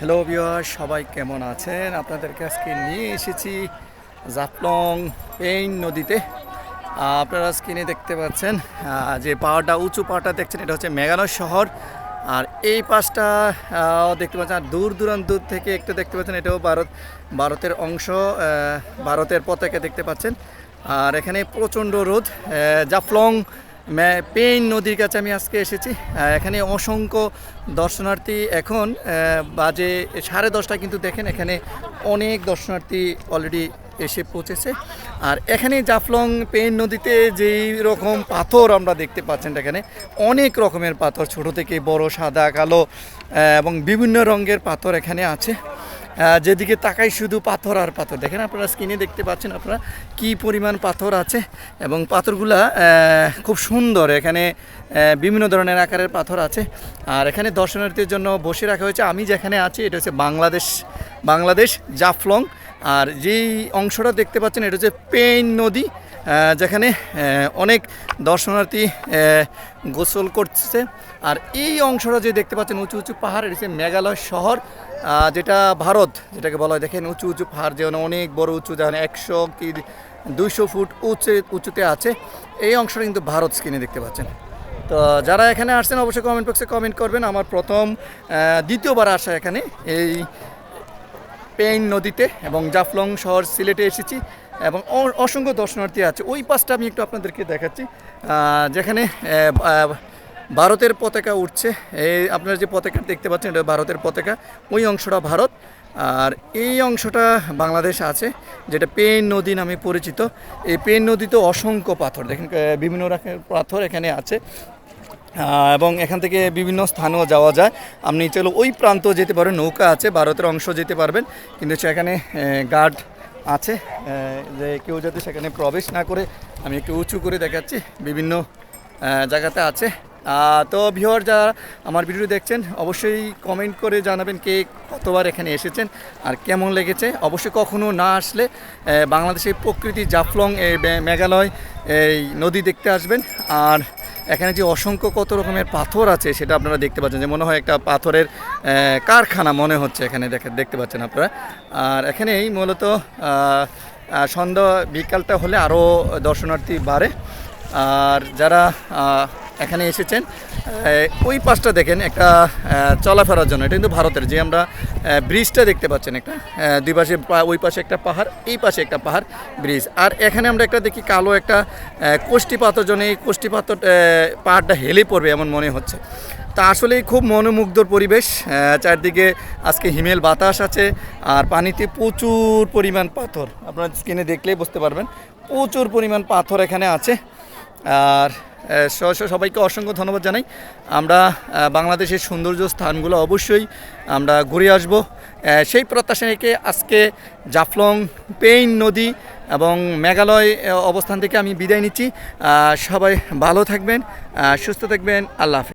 Hello viewer সবাই কেমন আছেন? আপনাদেরকে আজকে নিয়ে এসেছি জাফলং পেইন নদীতে। আপনারা স্ক্রিনে দেখতে পাচ্ছেন যে পাহাড়টা, উঁচু পাহাড়টা দেখছেন, এটা হচ্ছে মেঘালয় শহর। আর এই পাশটা দেখতে পাচ্ছেন, আর দূর দূরান্ত থেকে একটু দেখতে পাচ্ছেন, এটাও ভারত, ভারতের অংশ ভারতের পতাকা দেখতে পাচ্ছেন। আর এখানে প্রচণ্ড রোদ জাফলং পেইন নদীর কাছে আমি আজকে এসেছি। এখানে অসংখ্য দর্শনার্থী এখন বাজে সাড়ে দশটা কিন্তু দেখেন, এখানে অনেক দর্শনার্থী অলরেডি এসে পৌঁছেছে। আর এখানে জাফলং পেইন নদীতে যেই রকম পাথর আমরা দেখতে পাচ্ছেন, এখানে অনেক রকমের পাথর, ছোট থেকে বড়, সাদা, কালো এবং বিভিন্ন রঙের পাথর এখানে আছে। যেদিকে তাকাই শুধু পাথর আর পাথর। দেখেন আপনারা স্ক্রিনে দেখতে পাচ্ছেন আপনারা কি পরিমাণ পাথর আছে এবং পাথরগুলা খুব সুন্দর। এখানে বিভিন্ন ধরনের আকারের পাথর আছে। আর এখানে দর্শনার্থীর জন্য বসে রাখা হয়েছে আমি যেখানে আছি, এটা হচ্ছে বাংলাদেশ বাংলাদেশ জাফলং। আর যেই অংশটা দেখতে পাচ্ছেন, এটা হচ্ছে পেইন নদী। যেখানে অনেক দর্শনার্থী গোসল করছে। আর এই অংশটা যে দেখতে পাচ্ছেন, উঁচু উঁচু পাহাড় এটা মেঘালয় শহর যেটা ভারত, যেটাকে বলা হয়, দেখেন উঁচু উঁচু পাহাড় যেমন অনেক বড় উঁচু যেমন একশো কি দুইশো ফুট উঁচু, উঁচুতে আছে। এই অংশটা কিন্তু ভারত স্ক্রিনে দেখতে পাচ্ছেন। তো যারা এখানে আসছেন, অবশ্যই কমেন্ট বক্সে কমেন্ট করবেন। আমার প্রথম দ্বিতীয়বার আসা এখানে, এই পেইন নদীতে এবং জাফলং শহর সিলেটে এসেছি। এবং অসংখ্য দর্শনার্থী আছে। ওই পাশটা আমি একটু আপনাদেরকে দেখাচ্ছি। যেখানে ভারতের পতাকা উঠছে। এই আপনারা যে পতাকা দেখতে পাচ্ছেন, এটা ভারতের পতাকা। ওই অংশটা ভারত। আর এই অংশটা বাংলাদেশ আছে, যেটা পেইন নদী নামে পরিচিত। এই পেইন নদীতে অসংখ্য পাথর। দেখেন বিভিন্ন পাথর এখানে আছে। এবং এখান থেকে বিভিন্ন স্থানেও যাওয়া যায়। আপনি চলো ওই প্রান্ত যেতে পারেন, নৌকা আছে, ভারতের অংশ যেতে পারবেন। কিন্তু সেখানে গার্ড আছে যে কেউ যাতে সেখানে প্রবেশ না করে, আমি একটু উঁচু করে দেখাচ্ছি, বিভিন্ন জায়গাতে আছে। তো ভিওর যারা আমার ভিডিও দেখছেন, অবশ্যই কমেন্ট করে জানাবেন কে কতবার এখানে এসেছেন আর কেমন লেগেছে। অবশ্যই কখনো না আসলে বাংলাদেশের প্রকৃতি জাফলং এই মেঘালয়, এই নদী দেখতে আসবেন। আর এখানে যে অসংখ্য কত রকমের পাথর আছে সেটা আপনারা দেখতে পাচ্ছেন। যে মনে হয় একটা পাথরের কারখানা মনে হচ্ছে এখানে দেখে দেখতে পাচ্ছেন আপনারা। আর এখানেই মূলত সন্ধ্যা বিকালটা হলে আরও দর্শনার্থী বাড়ে। আর যারা এখানে এসেছেন। ওই পাশটা দেখেন একটা চলাফেরার জন্য। এটা কিন্তু ভারতের, যে আমরা ব্রিজটা দেখতে পাচ্ছেন একটা দুই পাশে ওই পাশে একটা পাহাড়, এই পাশে একটা পাহাড় ব্রিজ। আর এখানে আমরা একটা দেখি কালো একটা কোষ্ঠী পাথর জন্য এই কোষ্ঠী পাথর পাহাড়টা হেলে পড়বে এমন মনে হচ্ছে। তা আসলেই খুব মনোমুগ্ধর পরিবেশ। চারদিকে আজকে হিমেল বাতাস আছে আর পানিতে প্রচুর পরিমাণ পাথর। আপনার স্ক্রিনে দেখলেই বুঝতে পারবেন, প্রচুর পরিমাণ পাথর এখানে আছে। আর আহ, স- স- সবাইকে অসংখ্য ধন্যবাদ জানাই। আমরা বাংলাদেশের সৌন্দর্য স্থানগুলো অবশ্যই আমরা ঘুরে আসব। সেই প্রত্যাশা রেখে আজকে জাফলং পেইন নদী এবং মেঘালয় অবস্থান থেকে আমি বিদায় নিচ্ছি। সবাই ভালো থাকবেন সুস্থ থাকবেন আল্লাহ হাফেজ।